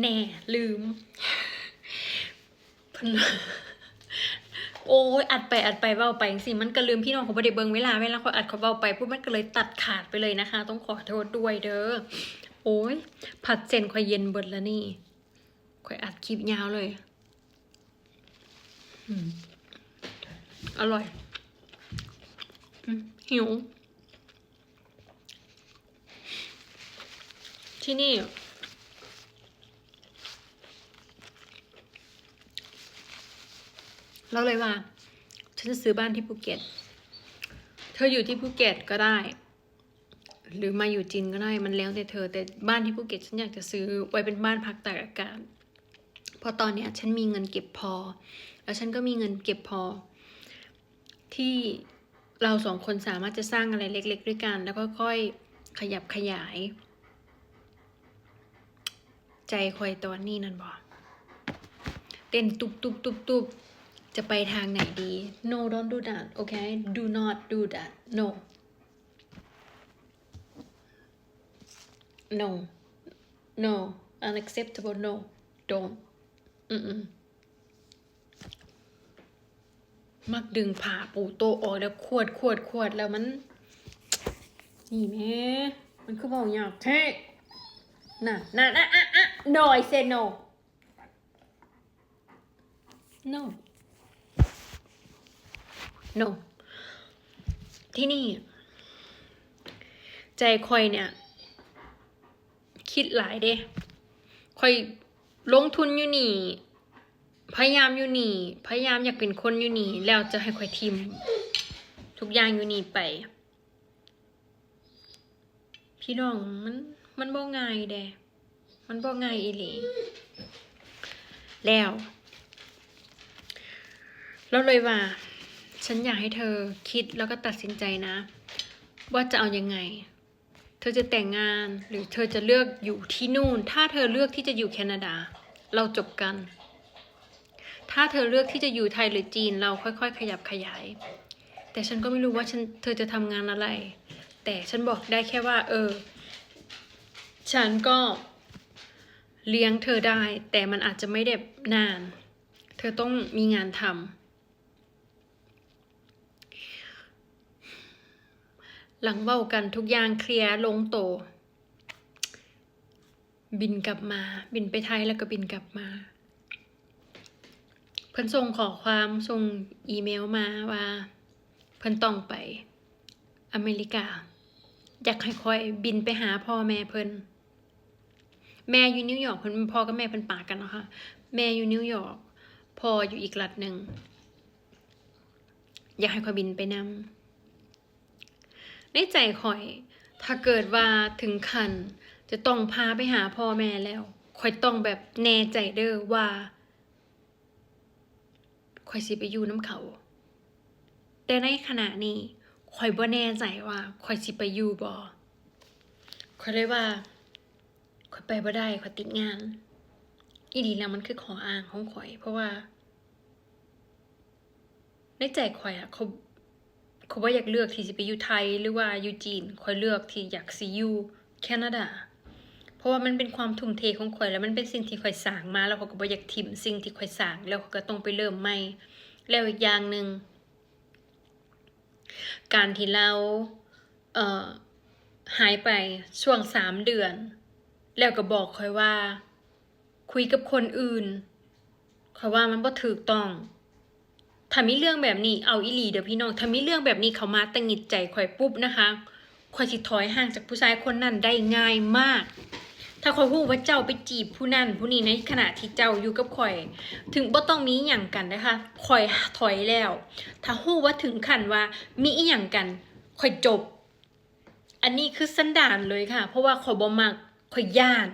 แน่ลืมเพิ่นโอ้ยอัดไปอัดไปเบาไปสิมันก็ลืมพี่น้องเขาบ่ได้เบิ่งเวลาเวลาเขาอัดเขาเบาไปปุ๊บมันก็เลยตัดขาดไปเลยนะคะ ต้องขอโทษด้วยเด้อโอ้ยผัดเส้นค่อยเย็นเบิดแล้วนี่ค่อยอัดคลิปยาวเลยอร่อยหิว ที่นี่ เราเลยว่า ฉันจะซื้อบ้านที่ภูเก็ต เธออยู่ที่ภูเก็ตก็ได้ หรือมาอยู่จีนก็ได้มันแล้วแต่เธอ แต่บ้านที่ภูเก็ตฉันอยากจะซื้อไว้เป็นบ้านพักตากอากาศเพราะตอนเนี้ย ฉันมีเงินเก็บพอ แล้วฉันก็มีเงินเก็บพอ ที่เราสองคนสามารถจะสร้างอะไรเล็ก ๆ ด้วยกัน แล้วก็ค่อยขยับขยาย ใจคอยตอนนี้นั่นบอกเต้นตุบตุบตุบตุบ จะไปทางไหนดี no don't do that okay do not do that no no no unacceptable no don't อืมมักดึงผ่าปูโตออกแล้วขวดขวดขวดแล้วมัน นี่แม่มันคือบอกอยากเท่น่ะน่ะน่ะอะอะ no I say no no no ที่นี่ ใจคอยเนี่ย คิดหลายเด้คอยลงทุนอยู่นี่ พยายามอยู่นี่ พยายามอยากเป็นคนอยู่นี่ แล้วจะให้คอยทิม ทุกอย่างอยู่นี่ไป พี่น้องมันมันบ่ง่ายเด้มันบ่ง่ายอีหลีแล้ว เราเลยว่า ฉันอยากให้เธอคิดแล้วก็ตัดสินใจนะ ว่าจะเอายังไง เธอจะแต่งงานหรือเธอจะเลือกอยู่ที่นู่น ถ้าเธอเลือกที่จะอยู่แคนาดา เราจบกัน ถ้าเธอเลือกที่จะอยู่ไทยหรือจีนเราค่อย ๆ ขยับขยาย แต่ฉันก็ไม่รู้ว่าฉันเธอจะทำงานอะไร แต่ฉันบอกได้แค่ว่า เออ ฉันก็เลี้ยงเธอได้ แต่มันอาจจะไม่ได้นาน เธอต้องมีงานทำ หลังเว้ากันทุกอย่างเคลียร์ลงโต บินกลับมา บินไปไทยแล้วก็บินกลับมา เพิ่นส่งขอความส่งอีเมลมาว่า เพิ่นต้องไป อเมริกา อยากให้คอยบินไปหาพ่อแม่เพิ่นแม่อยู่นิวยอร์กเพิ่นพ่อกับแม่เพิ่นปากกันเนาะค่ะแม่อยู่นิวยอร์กพ่ออยู่อีกรัฐหนึ่งอยากให้คอยบินไปนำ ในใจคอย ถ้าเกิดว่าถึงคัน จะต้องพาไปหาพ่อแม่แล้วคอยต้องแบบแน่ใจเด้อว่าคอยสิไปอยู่น้ำเขา แต่ในขณะนี้คอยบ่แน่ใจว่าคอยสิไปอยู่บ่คอยเลยว่าคอยไปบ่ได้คอยติดงาน อีดีแล้วมันคือขออ้างของข่อย เพราะว่าในใจข่อยอะเขา เขาว่าอยากเลือกที่จะไปอยู่ไทยหรือว่าอยู่จีนข่อยเลือกที่อยากสิอยู่แคนาดา เพราะว่ามันเป็นความทุ่มเทของข่อยแล้วมันเป็นสิ่งที่ข่อยสร้างมาแล้วเขาก็บ่อยากถิ่มสิ่งที่ข่อยสร้างแล้วเขาก็ต้องไปเริ่มใหม่ แล้วอีกอย่างหนึ่งการที่เราเอ่อหายไปช่วงสามเดือน แล้วก็บอกคอยว่า คุยกับคนอื่นคอยว่ามันบ่ถูกต้อง ถ้ามีเรื่องแบบนี้เอาอีหลีเดี๋ยวพี่น้องถ้ามีเรื่องแบบนี้เขามาตังหงิดใจคอยปุ๊บนะคะคอยสิถอยห่างจากผู้ชายคนนั้นได้ง่ายมาก ถ้าคอยพูดว่าเจ้าไปจีบผู้นั้นผู้นี้ในขณะที่เจ้าอยู่กับคอย ถึงบ่ต้องมีอย่างกันนะคะคอยถอยแล้ว ถ้าหู้ว่าถึงขั้นว่ามีอีหยังกันคอยจบ อันนี้คือสันดานเลยค่ะ เพราะว่าข่อยบ่มักข่อยย่าน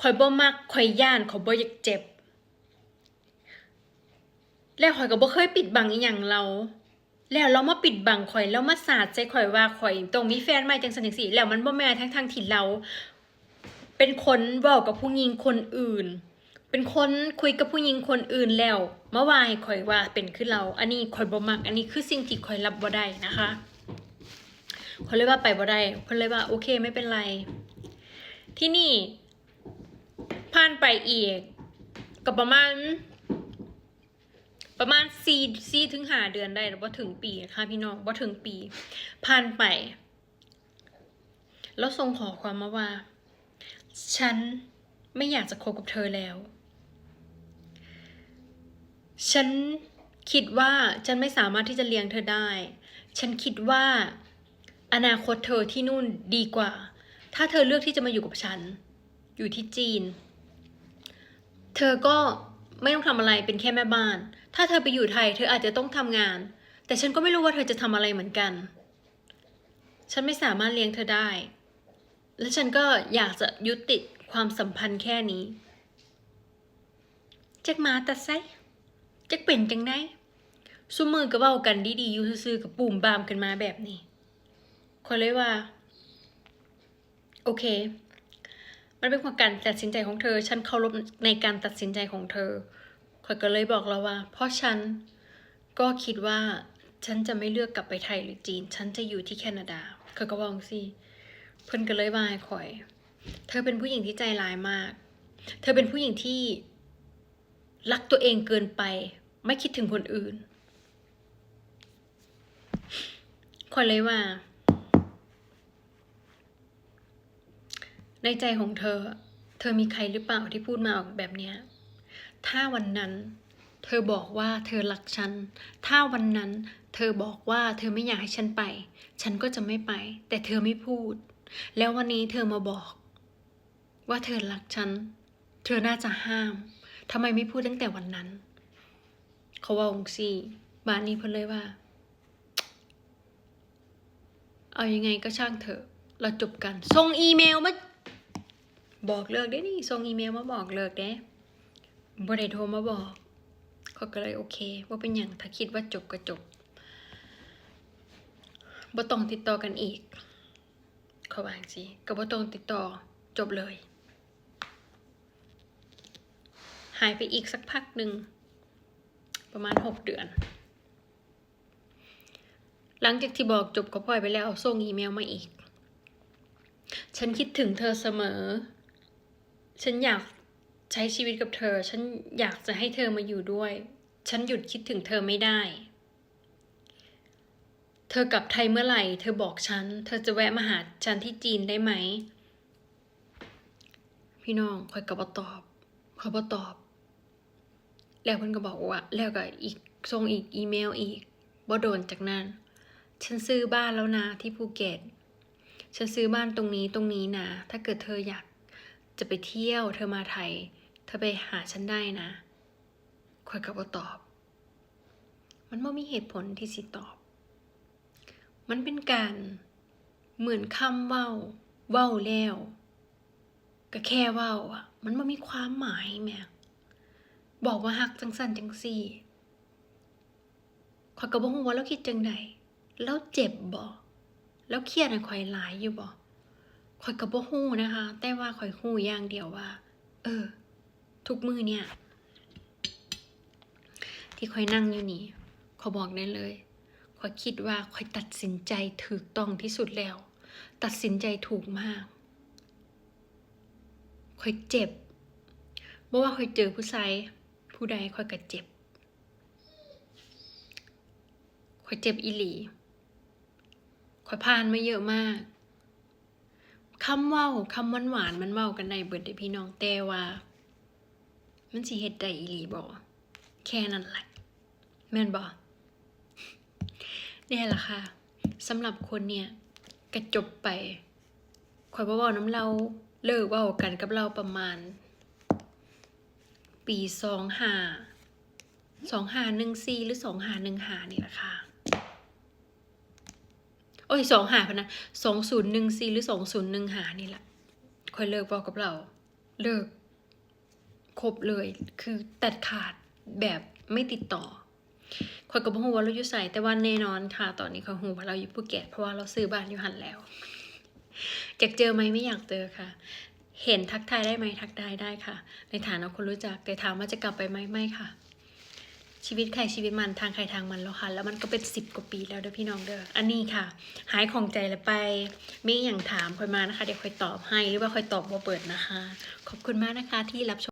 ข่อยบ่มักข่อยย่านข่อยบ่อยากเจ็บ แล้วข่อยก็บ่เคยปิดบังอีหยังเรา แล้วเรามาปิดบังข่อยแล้วมาสาดใจข่อยว่าข่อยต้องมีแฟนใหม่จังซั่นจังซี่แล้วมันบ่แม่นทั้งทางๆที่เรา เป็นคนเว้ากับผู้หญิงคนอื่น เป็นคนคุยกับผู้หญิงคนอื่นแล้วมาวายข่อยว่าเป็นคือเรา อันนี้ข่อยบ่มัก อันนี้คือสิ่งที่ข่อยรับบ่ได้นะคะเขาเลยว่าไปบ่ได้เพิ่นเลยว่าโอเคไม่เป็นไร ที่นี่ผ่านไปอีกก็ประมาณ ประมาณสี่สี่ถึงห้าเดือนได้หรือว่าถึงปีนะคะพี่น้องว่าถึงปีผ่านไป แล้วส่งขอความมาว่า ฉันไม่อยากจะคบกับเธอแล้ว ฉันคิดว่าฉันไม่สามารถที่จะเลี้ยงเธอได้ ฉันคิดว่าอนาคตเธอที่นู่นดีกว่า ถ้าเธอเลือกที่จะมาอยู่กับฉัน อยู่ที่จีน เธอก็ไม่ต้องทำอะไรเป็นแค่แม่บ้าน ถ้าเธอไปอยู่ไทยเธออาจจะต้องทำงาน แต่ฉันก็ไม่รู้ว่าเธอจะทำอะไรเหมือนกัน ฉันไม่สามารถเลี้ยงเธอได้ และฉันก็อยากจะยุติความสัมพันธ์แค่นี้จักมาตัดไซจักเป็นจังไดซุมือก็เว้ากันดีๆอยู่ซื่อๆกับปุ่มบามกันมาแบบนี้คนเลยว่า โอเค มันเป็นความการตัดสินใจของเธอ ฉันเคารพในการตัดสินใจของเธอ อยก็เลยบอกเราว่า เพราะฉันก็คิดว่าฉันจะไม่เลือกกลับไปไทยหรือจีน ฉันจะอยู่ที่แคนาดาเขาก็บอกสิเพิ่นก็เลยวาให้ข่อย เธอเป็นผู้หญิงที่ใจร้ายมาก เธอเป็นผู้หญิงที่รักตัวเองเกินไป ไม่คิดถึงคนอื่นขอยเลยว่า ในใจของเธอ เธอมีใครหรือเปล่าที่พูดมาออกแบบเนี้ย ถ้าวันนั้น เธอบอกว่าเธอรักฉัน ถ้าวันนั้น เธอบอกว่าเธอไม่อยากให้ฉันไป ฉันก็จะไม่ไป แต่เธอไม่พูด แล้ววันนี้เธอมาบอก ว่าเธอรักฉัน เธอน่าจะห้ามทำไมไม่พูดตั้งแต่วันนั้น เขาว่าองซี่บ้านนี้เพิ่นเลยว่า เอายังไงก็ช่างเถอะ เราจบกันส่งอีเมลมาบอกเลิกได้นี่ส่งอีเมลมาบอกเลิกเด้ บ่ได้โทรมาบอกเขาก็เลยโอเคว่าเป็นอย่างถ้าคิดว่าจบก็จบบ่ต้องติดต่อกันอีก เขาวางสิก็บ่ต้องติดต่อจบเลย หายไปอีกสักพักหนึ่ง ประมาณหกเดือน หลังจากที่บอกจบก็ปล่อยไปแล้วส่งอีเมลมาอีก ฉันคิดถึงเธอเสมอ ฉันอยาก ใช้ชีวิตกับเธอ ฉันอยากจะให้เธอมาอยู่ด้วย ฉันหยุดคิดถึงเธอไม่ได้ เธอกลับไทยเมื่อไหร่ เธอบอกฉัน เธอจะแวะมาหาฉันที่จีนได้ไหม พี่น้องคอยกับ่ตอบเขาบ่ตอบ แล้วเพิ่อนก็บอกว่า แล้วก็อีกส่งอีกอีเมลอีกบ่โดนจากนั้น ฉันซื้อบ้านแล้วนะที่ภูเก็ต ฉันซื้อบ้านตรงนี้ตรงนี้นะ ถ้าเกิดเธออยากจะไปเที่ยว เธอมาไทย ธอไปหาฉันได้นะคอยกับว่าตอบ มันไม่มีเหตุผลที่สิตอบ มันเป็นการเหมือนคำเว้าเว้าแล้วก็แค่เว้าอะ มันไม่มีความหมายแม่บอกว่าหักจังสันจังสี่ข่อยก็บ่ฮู้ว่าเราคิดจังใดแล้วเจ็บบ่แล้วเครียดให้ข่อยหลายอยู่บ่ข่อยก็บ่ฮู้นะคะ แต่ว่าข่อยฮู้อย่างเดียวว่า เออ ทุกมือเนี่ย ที่ข่อยนั่งอยู่นี่ขอบอกได้เลยขอยคิดว่าข่อยตัดสินใจถูกต้องที่สุดแล้ว ตัดสินใจถูกมากข่อยเจ็บบ่ว่าข่อยเจอผู้ชายผู้ใดข่อยก็เจ็บข่อยเจ็บอีหลีข่อยผ่านมาเยอะมากคำว้าคำหวานหวานมันเว้ากันได้เบิดเดพี่น้องแต่ว่า มันสิเฮ็ดได้อีหลีบ่แค่นั้นแหละแม่นบ่เนี่ยแหละค่ะสำหรับคนเนี่ยกระจบไปข่อยบ่เว้าน้ำเราเลิกเว้ากันกับเราประมาณ ปีสองห้าสองห้าหนึ่งสี่หรือสองห้าหนึ่งห้านี่แหละค่ะโอ้ยสองหาพนะสองศูนย์หนึ่งสี่หรือสองศูนย์หนึ่งหานี่แหละค่อยเลิกบอกกับเรา เลิก ครบเลย คือตัดขาดแบบไม่ติดต่อคอยกับฮูว่าเราอยู่ใส่แต่ว่าแน่นอนค่ะ ตอนนี้เขาฮูว่าเราอยู่ภูเก็ตเพราะว่าเราซื้อบ้านอยู่หันแล้วอยากเจอไหมไม่อยากเจอค่ะ เห็นทักทายได้ไหมทักทายได้ค่ะ ในฐานะคนรู้จักแต่ถามว่าจะกลับไปไหมไม่ค่ะ ชีวิตใครชีวิตมันทางใครทางมันแล้วค่ะ แล้วมันก็เป็นสิบกว่าปีแล้วเด้อพี่น้องเด้ออันนี้ค่ะ หายของใจแล้วไปมีอย่างถามคอยมานะคะ เดี๋ยวค่อยตอบให้หรือว่าค่อยตอบบ่เปิดนะคะ ขอบคุณมากนะคะที่รับชม